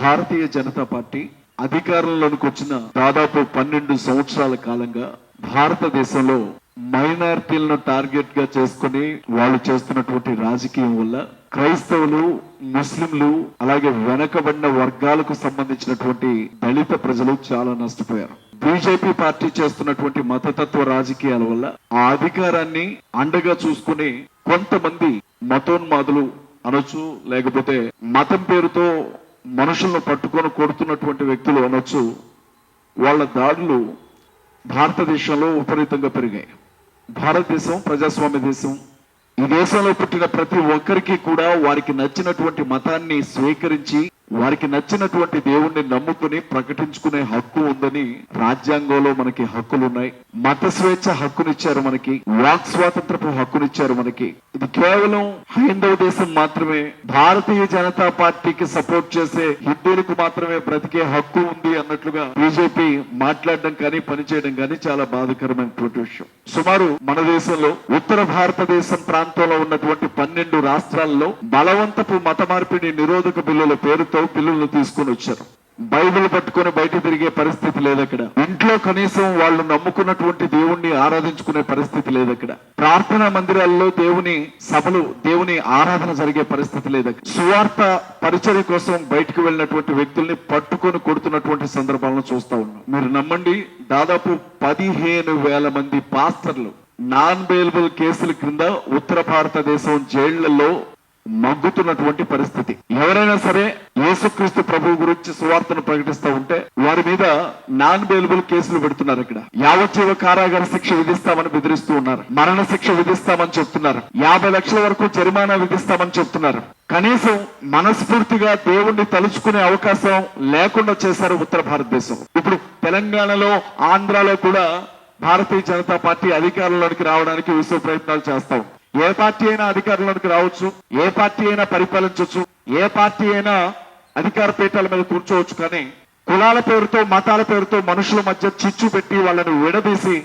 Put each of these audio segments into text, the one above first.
Bharatiya Janata party అధికారంలోనికి వచ్చిన దాదాపు పన్నెండు సంవత్సరాల కాలంగా భారతదేశంలో మైనారిటీలను టార్గెట్గా చేసుకుని వాళ్ళు చేస్తున్నటువంటి రాజకీయం వల్ల క్రైస్తవులు ముస్లింలు అలాగే వెనకబడిన వర్గాలకు సంబంధించినటువంటి దళిత ప్రజలు చాలా నష్టపోయారు. బీజేపీ పార్టీ చేస్తున్నటువంటి మతతత్వ రాజకీయాల వల్ల ఆ అధికారాన్ని అండగా చూసుకుని కొంతమంది మతోన్మాదులు అనొచ్చు లేకపోతే మతం పేరుతో మనుషులను పట్టుకొని కొడుతున్నటువంటి వ్యక్తులు అనొచ్చు వాళ్ళ దాడులు భారతదేశంలో విపరీతంగా పెరిగాయి. భారతదేశం ప్రజాస్వామ్య దేశం ఈ దేశంలో పుట్టిన ప్రతి ఒక్కరికి కూడా వారికి నచ్చినటువంటి మతాన్ని స్వీకరించి వారికి నచ్చినటువంటి దేవుణ్ణి నమ్ముకుని ప్రకటించుకునే హక్కు ఉందని రాజ్యాంగంలో మనకి హక్కులు ఉన్నాయి మత స్వేచ్ఛ హక్కునిచ్చారు మనకి. వాక్ స్వాతంత్రపు హక్కునిచ్చారు మనకి. ఇది కేవలం హైందవ దేశం మాత్రమే. భారతీయ జనతా పార్టీకి సపోర్ట్ చేసే హిందువులకు మాత్రమే బ్రతికే హక్కు ఉంది అన్నట్లుగా బీజేపీ మాట్లాడడం కానీ పనిచేయడం కానీ చాలా బాధకరమైనటువంటి విషయం. సుమారు మన దేశంలో ఉత్తర భారతదేశం ప్రాంతంలో ఉన్నటువంటి పన్నెండు రాష్ట్రాల్లో బలవంతపు మత మార్పిడి నిరోధక బిల్లుల పేరుతో బిల్లులు తీసుకొని వచ్చారు. బైబిల్ పట్టుకొని బయట తిరిగే పరిస్థితి లేదు అక్కడ. ఇంట్లో కనీసం వాళ్ళు నమ్ముకున్నటువంటి దేవుణ్ణి ఆరాధించుకునే పరిస్థితి లేదు అక్కడ. ప్రార్థనా మందిరాల్లో దేవుని సభలు దేవుని ఆరాధన జరిగే పరిస్థితి లేదు అక్కడ. సువార్త పరిచర్య కోసం బయటకు వెళ్ళినటువంటి వ్యక్తుల్ని పట్టుకొని కొడుతున్నటువంటి సందర్భాలను చూస్తా ఉన్నాం. మీరు నమ్మండి దాదాపు పదిహేను వేల మంది పాస్టర్లు నాన్ బెయిలబుల్ కేసుల క్రింద ఉత్తర భారతదేశం జైళ్ళలో మగ్గుతున్నటువంటి పరిస్థితి. ఎవరైనా సరే యేసుక్రీస్తు ప్రభు గురించి సువార్తను ప్రకటిస్తూ ఉంటే వారి మీద నాన్ బెయిలబుల్ కేసులు పెడుతున్నారు ఇక్కడ. యావజ్జీవ కారాగార శిక్ష విధిస్తామని బెదిరిస్తూ ఉన్నారు. మరణ శిక్ష విధిస్తామని చెప్తున్నారు. యాభై లక్షల వరకు జరిమానా విధిస్తామని చెప్తున్నారు. కనీసం మనస్ఫూర్తిగా దేవుణ్ణి తలుచుకునే అవకాశం లేకుండా చేశారు ఉత్తర భారతదేశం. ఇప్పుడు తెలంగాణలో ఆంధ్రాలో కూడా భారతీయ జనతా పార్టీ అధికారంలోనికి రావడానికి విశ్వ ప్రయత్నాలు చేస్తాం. ఏ పార్టీ అయినా అధికారంలోకి రావచ్చు ఏ పార్టీ అయినా పరిపాలించవచ్చు ఏ పార్టీ అయినా అధికార పీఠాల మీద కూర్చోవచ్చు కానీ కులాల పేరుతో మతాల పేరుతో మనుషుల మధ్య చిచ్చు పెట్టి వాళ్ళని విడదీసి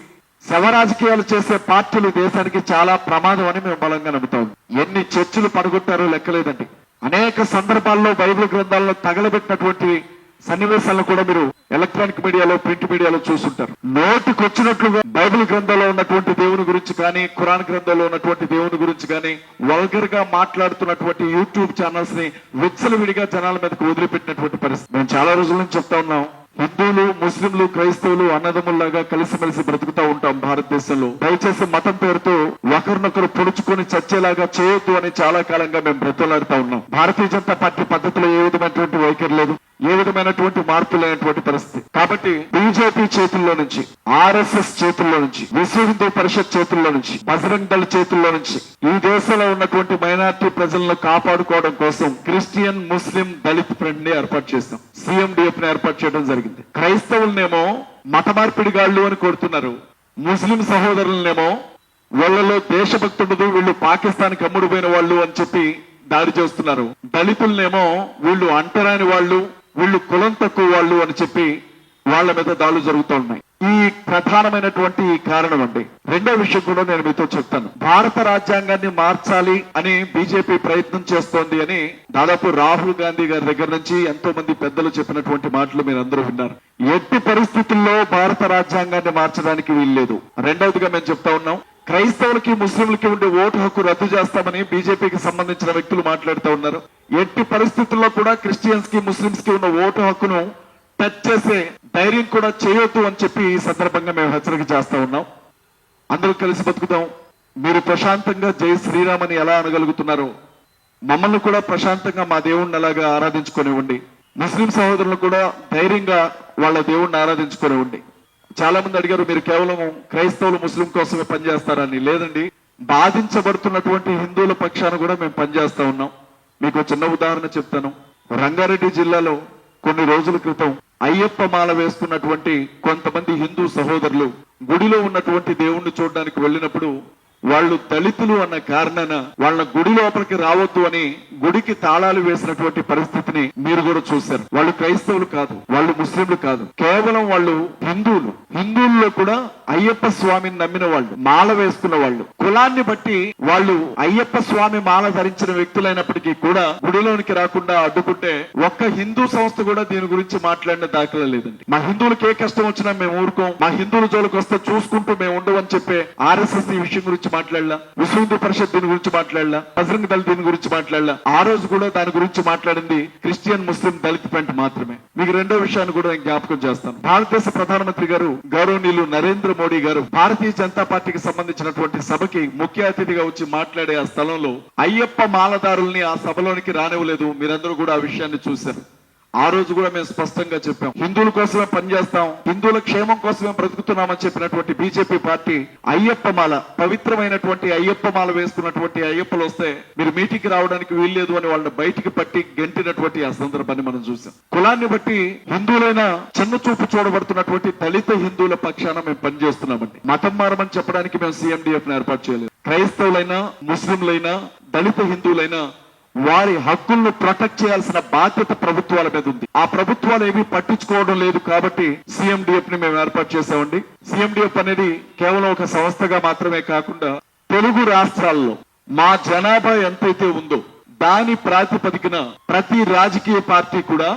శవ రాజకీయాలు చేసే పార్టీలు దేశానికి చాలా ప్రమాదం అని మేము బలంగా నమ్ముతాం. ఎన్ని చర్చలు పడగొట్టారో లెక్కలేదండి. అనేక సందర్భాల్లో బైబిల్ గ్రంథాల్లో తగలబెట్టినటువంటి సన్నివేశాలను కూడా మీరు ఎలక్ట్రానిక్ మీడియాలో ప్రింట్ మీడియాలో చూసుంటారు నోటికొచ్చినట్లుగా బైబిల్ గ్రంథంలో ఉన్నటువంటి దేవుని గురించి కానీ ఖురాన్ గ్రంథంలో ఉన్నటువంటి దేవుని గురించి కానీ వల్గర్గా మాట్లాడుతున్నటువంటి యూట్యూబ్ ఛానల్స్ని విచ్చలవిడిగా జనాల మీదకు వదిలిపెట్టినటువంటి పరిస్థితి. మేము చాలా రోజుల నుంచి చెప్తా ఉన్నాం. హిందువులు ముస్లింలు క్రైస్తవులు అన్నదమ్ముల్లాగా కలిసిమెలిసి బ్రతుకుతా ఉంటాం భారతదేశంలో. దయచేసి మతం పేరుతో ఒకరినొకరు పొడుచుకొని చచ్చేలాగా చేయొద్దు అని చాలా కాలంగా మేము బ్రతులాడుతా ఉన్నాం. భారతీయ జనతా పార్టీ పద్ధతిలో ఏ విధమైనటువంటి వైఖరి లేదు. ఏ విధమైనటువంటి మార్పు లేనటువంటి పరిస్థితి. కాబట్టి బీజేపీ చేతుల్లో నుంచి ఆర్ఎస్ఎస్ చేతుల్లో నుంచి విశ్వ హిందూ పరిషత్ చేతుల్లో నుంచి బజరంగ్ దళ చేతుల్లో నుంచి ఈ దేశంలో ఉన్నటువంటి మైనార్టీ ప్రజలను కాపాడుకోవడం కోసం క్రిస్టియన్ ముస్లిం దళిత్ ఫ్రెండ్ని ఏర్పాటు చేస్తాం సిఎండిఎఫ్ని ఏర్పాటు చేయడం జరిగింది. క్రైస్తవులనేమో మత మార్పిడిగాళ్ళు అని కొడుతున్నారు. ముస్లిం సహోదరులనేమో వాళ్ళలో దేశభక్తుడు వీళ్ళు పాకిస్తాన్ కమ్ముడు పోయిన వాళ్ళు అని చెప్పి దాడి చేస్తున్నారు. దళితులనేమో వీళ్ళు అంటరాని వాళ్ళు వీళ్ళు కులం తక్కువ వాళ్ళు అని చెప్పి వాళ్ళ మీద దాడులు జరుగుతూ ఉన్నాయి. ఈ ప్రధానమైనటువంటి కారణం అండి. రెండో విషయం కూడా నేను మీతో చెప్తాను. భారత రాజ్యాంగాన్ని మార్చాలి అని బీజేపీ ప్రయత్నం చేస్తోంది అని దాదాపు రాహుల్ గాంధీ గారి దగ్గర నుంచి ఎంతో మంది పెద్దలు చెప్పినటువంటి మాటలు మీరు అందరూ విన్నారు. ఎట్టి పరిస్థితుల్లో భారత రాజ్యాంగాన్ని మార్చడానికి వీల్లేదు రెండవదిగా మేము చెప్తా ఉన్నాం. క్రైస్తవులకి ముస్లింలకి ఉండే ఓటు హక్కు రద్దు చేస్తామని బీజేపీకి సంబంధించిన వ్యక్తులు మాట్లాడుతూ ఉన్నారు. ఎట్టి పరిస్థితుల్లో కూడా క్రిస్టియన్స్కి ముస్లింస్కి ఉన్న ఓటు హక్కును టచ్ చేసే ధైర్యం కూడా చేయొద్దు అని చెప్పి ఈ సందర్భంగా మేము హెచ్చరిక చేస్తా ఉన్నాం. అందరూ కలిసి బతుకుతాం మీరు ప్రశాంతంగా జై శ్రీరామ్ అని ఎలా అనగలుగుతున్నారు మమ్మల్ని కూడా ప్రశాంతంగా మా దేవుణ్ణి అలాగా ఆరాధించుకునివ్వండి ముస్లిం సహోదరులు కూడా ధైర్యంగా వాళ్ళ దేవుణ్ణి ఆరాధించుకునివ్వండి చాలా మంది అడిగారు మీరు కేవలం క్రైస్తవులు ముస్లిం కోసమే పనిచేస్తారని లేదండి బాధించబడుతున్నటువంటి హిందువుల పక్షాన కూడా మేము పనిచేస్తా ఉన్నాం. మీకు చిన్న ఉదాహరణ చెప్తాను. రంగారెడ్డి జిల్లాలో కొన్ని రోజుల క్రితం అయ్యప్ప మాల వేసుకున్నటువంటి కొంతమంది హిందూ సహోదరులు గుడిలో ఉన్నటువంటి దేవుణ్ణి చూడడానికి వెళ్ళినప్పుడు వాళ్ళు దళితులు అన్న కారణాన వాళ్ళ గుడి లోపలికి రావద్దు అని గుడికి తాళాలు వేసినటువంటి పరిస్థితిని మీరు కూడా చూశారు. వాళ్ళు క్రైస్తవులు కాదు వాళ్ళు ముస్లింలు కాదు. కేవలం వాళ్ళు హిందువులు. హిందువుల్లో కూడా అయ్యప్ప స్వామిని నమ్మిన వాళ్ళు మాల వేసుకున్న వాళ్ళు. కులాన్ని బట్టి వాళ్ళు అయ్యప్ప స్వామి మాల ధరించిన వ్యక్తులైనప్పటికీ కూడా గుడిలోనికి రాకుండా అడ్డుకుంటే ఒక్క హిందూ సంస్థ కూడా దీని గురించి మాట్లాడిన దాఖలా లేదండి. మా హిందువులకు ఏ కష్టం వచ్చినా మేము ఊరుకోం. మా హిందువుల జోలికి వస్తే చూసుకుంటూ మేము ఉండవని చెప్పే ఆర్ఎస్ఎస్ ఈ విషయం గురించి మాట్లాడలా? విశ్వ హిందూ పరిషత్ దీని గురించి మాట్లాడలా? బజరంగ దళ దీని గురించి మాట్లాడలా? ఆ రోజు కూడా దాని గురించి మాట్లాడింది క్రిస్టియన్ ముస్లిం దళిత పెంట్ మాత్రమే. మీకు రెండో విషయాన్ని కూడా నేను జ్ఞాపకం చేస్తాను. భారతదేశ ప్రధానమంత్రి గారు గౌరవనీయులు నరేంద్ర మోడీ గారు భారతీయ జనతా పార్టీకి సంబంధించినటువంటి సభకి ముఖ్య అతిథిగా వచ్చి మాట్లాడే ఆ స్థలంలో అయ్యప్ప మాలదారుల్ని ఆ సభలోనికి రానివ్వలేదు. మీరందరూ కూడా ఆ విషయాన్ని చూశారు. ఆ రోజు కూడా మేము స్పష్టంగా చెప్పాం. హిందువుల కోసమే పనిచేస్తాం హిందువుల క్షేమం కోసమే బ్రతుకుతున్నామని చెప్పినటువంటి బీజేపీ పార్టీ అయ్యప్ప మాల పవిత్రమైనటువంటి అయ్యప్ప మాల వేసుకున్నటువంటి అయ్యప్పలు వస్తే మీరు మీటికి రావడానికి వీల్లేదు అని వాళ్ళని బయటికి పట్టి గెంటినటువంటి ఆ సందర్భాన్ని మనం చూసాం. కులాన్ని బట్టి హిందువులైన చిన్న చూపు చూడబడుతున్నటువంటి దళిత హిందువుల పక్షాన మేము పనిచేస్తున్నామండి. మతం మారమని చెప్పడానికి మేము సీఎండిఎఫ్ ఏర్పాటు చేయలేదు. క్రైస్తవులైనా ముస్లింలైనా దళిత హిందువులైనా వారి హక్కులను ప్రొటెక్ట్ చేయాల్సిన బాధ్యత ప్రభుత్వాల మీద ఉంది. ఆ ప్రభుత్వాలు ఏమీ పట్టించుకోవడం లేదు కాబట్టి సిఎండిఎఫ్ని మేము ఏర్పాటు చేసామండి సిఎండిఎఫ్ అనేది కేవలం ఒక సంస్థగా మాత్రమే కాకుండా తెలుగు రాష్ట్రాల్లో మా జనాభా ఎంతైతే ఉందో దాని ప్రాతిపదికన ప్రతి రాజకీయ పార్టీ కూడా